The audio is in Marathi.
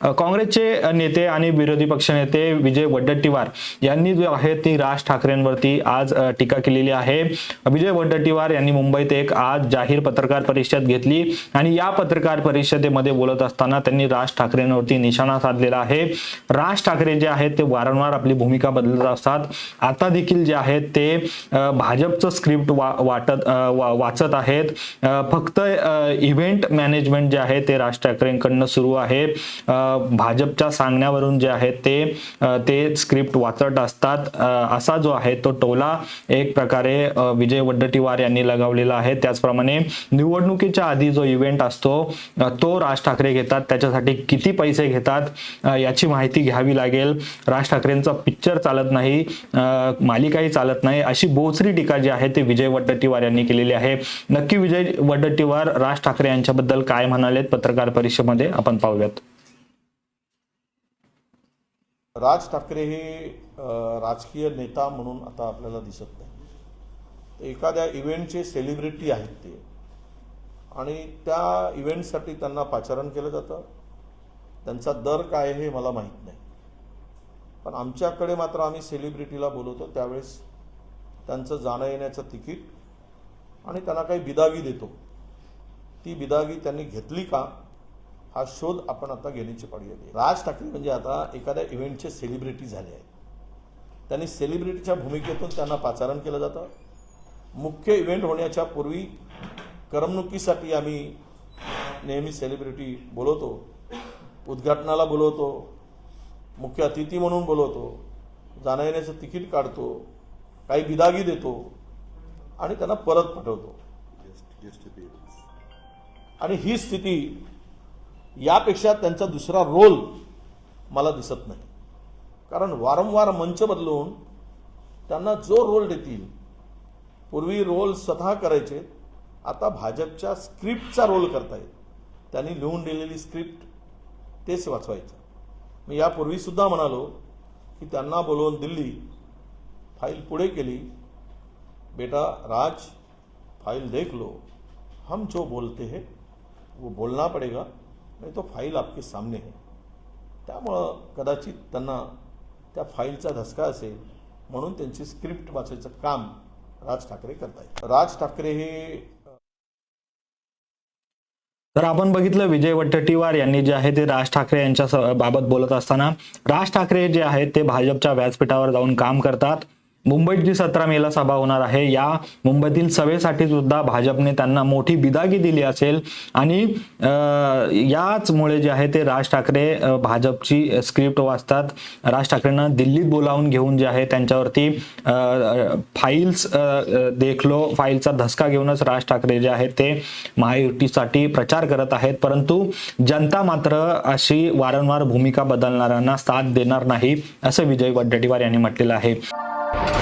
काँग्रेसचे नेते आणि विरोधी पक्षनेते विजय वडेट्टीवार यांनी जो आहे ती राज ठाकरेंवरती आज टीका केलेली आहे. विजय वडेट्टीवार यांनी मुंबईत एक आज जाहीर पत्रकार परिषद घेतली आणि या पत्रकार परिषदेमध्ये बोलत असताना त्यांनी राज ठाकरेंवरती निशाणा साधलेला आहे. राज ठाकरे जे आहेत ते वारंवार आपली भूमिका बदलत असतात. आता देखील जे आहेत ते भाजपचं स्क्रिप्ट वा वाटत वा- वाचत आहेत. फक्त इव्हेंट मॅनेजमेंट जे आहे ते राज ठाकरेंकडनं सुरू आहे. भाजपच्या सांगण्यावरून जे आहे ते ते स्क्रिप्ट वाचत असतात. असा जो आहे तो टोला एक प्रकारे विजय वड्डटीवार यांनी लगावलेला आहे. त्याचप्रमाणे निवडणुकीच्या आधी जो इव्हेंट असतो तो राज ठाकरे घेतात. त्याच्यासाठी किती पैसे घेतात याची माहिती घ्यावी लागेल. राज ठाकरेंचा पिक्चर चालत नाही मालिकाही चालत नाही. अशी बोचरी टीका जी आहे ते विजय वड्डटीवार यांनी केलेली आहे. नक्की विजय वड्डटीवार राज ठाकरे यांच्याबद्दल काय म्हणालेत पत्रकार परिषदेमध्ये? आपण पाहूयात. राज ठाकरे हे राजकीय नेता म्हणून आता आपल्याला दिसत नाही. एखाद्या इव्हेंटचे सेलिब्रिटी आहेत ते. आणि त्या इव्हेंटसाठी त्यांना पाचारण केलं जातं. त्यांचा दर काय हे मला माहीत नाही. पण आमच्याकडे मात्र आम्ही सेलिब्रिटीला बोलवतो त्यावेळेस त्यांचं जाणं येण्याचं तिकीट आणि त्यांना काही बिदागी देतो. ती बिदागी त्यांनी घेतली का? हा शोध आपण आता घेण्याची पाळी आली. राज ठाकरे म्हणजे आता एखाद्या इव्हेंटचे सेलिब्रिटी झाले आहेत. त्यांनी सेलिब्रिटीच्या भूमिकेतून त्यांना पाचारण केलं जातं. मुख्य इव्हेंट होण्याच्या पूर्वी करमणुकीसाठी आम्ही नेहमी सेलिब्रिटी बोलवतो. उद्घाटनाला बोलवतो. मुख्य अतिथी म्हणून बोलवतो. जाण्या येण्याचं तिकीट काढतो. काही बिदागी देतो. आणि त्यांना परत पाठवतो. आणि ही स्थिती यापेक्षा त्यांचा दुसरा रोल मला दिसत नाही. कारण वारंवार मंच बदलून त्यांना जो रोल देतील पूर्वी रोल स्वतः करायचे आता भाजपच्या स्क्रिप्टचा रोल करतायत. त्यांनी लिहून दिलेली स्क्रिप्ट तेच वाचवायचं. मी यापूर्वीसुद्धा म्हणालो की त्यांना बोलवून दिल्ली फाईल पुढे केली. बेटा राज फाइल देख लो. हम जो बोलते हैं वो बोलना पड़ेगा. नहीं तो फाईल आपके सामने है. त्यामुळं कदाचित त्यांना त्या फाईलचा धसका असेल म्हणून त्यांची स्क्रिप्ट वाचायचं काम राज ठाकरे करतायत. राज ठाकरे हे तर आपण बघितलं विजय वट्टटीवार यांनी जे आहे ते राज ठाकरे यांच्या बाबत बोलत असताना राज ठाकरे जे आहेत ते भाजपच्या व्यासपीठावर जाऊन काम करतात. मुंबईत जी सतरा मेला सभा होणार आहे. या मुंबईतील सभेसाठी सुद्धा भाजपने त्यांना मोठी बिदागी दिली असेल. आणि याचमुळे जे आहे ते राज ठाकरे भाजपची स्क्रिप्ट वाचतात. राज ठाकरेंना दिल्लीत बोलावून घेऊन जे आहे त्यांच्यावरती फाईल्स देखलो फाईलचा धसका घेऊनच राज ठाकरे जे आहेत ते महायुतीसाठी प्रचार करत आहेत. परंतु जनता मात्र अशी वारंवार भूमिका बदलणाऱ्यांना साथ देणार नाही असं विजय वडेट्टीवार यांनी म्हटलेलं आहे. you